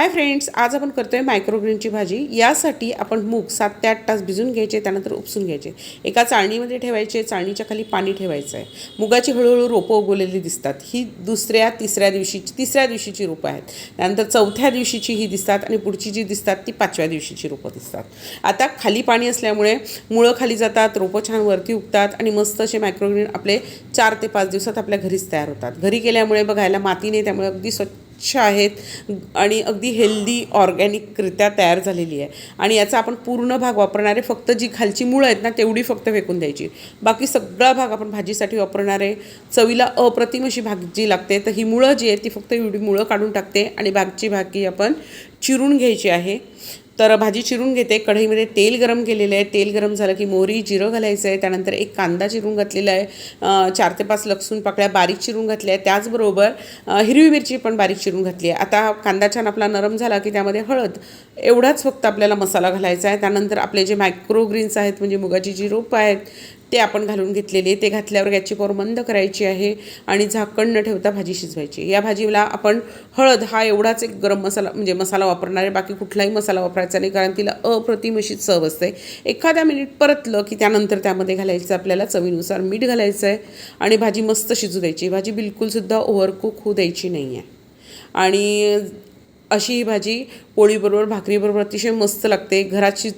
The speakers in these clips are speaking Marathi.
हाय फ्रेंड्स आज आपण करतो आहे मायक्रोग्रीनची भाजी. यासाठी आपण मूग सात ते आठ तास भिजून घ्यायचे त्यानंतर उपसून घ्यायचे. एका चाळणीमध्ये ठेवायचे चाळणीच्या खाली पाणी ठेवायचं आहे मुगाची हळूहळू रोपं उगवलेली दिसतात. ही दुसऱ्या तिसऱ्या दिवशीची तिसऱ्या दिवशीची रोपं आहेत. त्यानंतर चौथ्या दिवशीची ही दिसतात आणि पुढची जी दिसतात ती पाचव्या दिवशीची रोपं दिसतात. आता खाली पाणी असल्यामुळे मुळं खाली जातात रोपं छान वरती उगतात आणि मस्त असे मायक्रोग्रीन आपले चार ते पाच दिवसात आपल्या घरीच तयार होतात. घरी केल्यामुळे बघायला माती नाही त्यामुळे अगदी स्वच्छ स्वच्छ आहेत आणि अगदी हेल्दी ऑर्गॅनिकरित्या तयार झालेली आहे. आणि याचा आपण पूर्ण भाग वापरणारे फक्त जी खालची मुळं आहेत ना तेवढी फक्त फेकून द्यायची. बाकी सगळा भाग आपण भाजीसाठी वापरणारे चवीला अप्रतिम अशी भाजी लागते तर ही मुळं जी आहेत ती फक्त एवढी मुळं काढून टाकते आणि बागची भागी आपण चिरून घ्यायची आहे. तर भाजी चिरून घेते. कढईमध्ये तेल गरम केलेलं आहे. तेल गरम झालं की मोहरी जिरं घालायचं आहे. त्यानंतर एक कांदा चिरून घातलेला आहे. चार ते पाच लसूण पाकळ्या बारीक चिरून घातल्या आहेत. त्याचबरोबर हिरवी मिरची पण बारीक चिरून घातली आहे. आता कांदा छान आपला नरम झाला की त्यामध्ये हळद. एवढाच फक्त आपल्याला मसाला घालायचा आहे. त्यानंतर आपले जे मायक्रोग्रीन्स आहेत म्हणजे मुगाची जी रोपं आहेत ते आपण घालून घेतलेले ते घातल्यावर गॅसची पोर मंद करायची आहे आणि झाकण न ठेवता भाजी शिजवायची. या भाजीला आपण हळद हा एवढाच एक गरम मसाला म्हणजे मसाला वापरणार आहे बाकी कुठलाही मसाला वापरायचा नाही कारण तिला अप्रतिम अशी चव असते. एखाद्या मिनिट परतलं की त्यानंतर त्यामध्ये घालायचं आपल्याला चवीनुसार मीठ घालायचं आहे आणि भाजी मस्त शिजू द्यायची. भाजी बिलकुलसुद्धा ओव्हरकुक होऊ द्यायची नाही आहे. आणि अशी ही भाजी पोळीबरोबर भाकरीबरोबर अतिशय मस्त लागते. घराची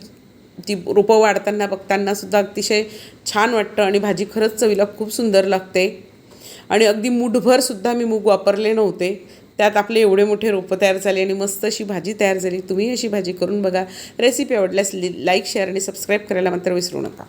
ती रोपं वाढताना बघताना सुद्धा अतिशय छान वाटतं आणि भाजी खरंच चवीला खूप सुंदर लागते. आणि अगदी मुठभर सुद्धा मी मूग वापरले नव्हते. त्यात आपले एवढे मोठे रोपं तयार झाले आणि मस्त अशी भाजी तयार झाली. तुम्ही अशी भाजी करून बघा. रेसिपी आवडल्यास लाईक शेअर आणि सबस्क्राईब करायला मात्र विसरू नका.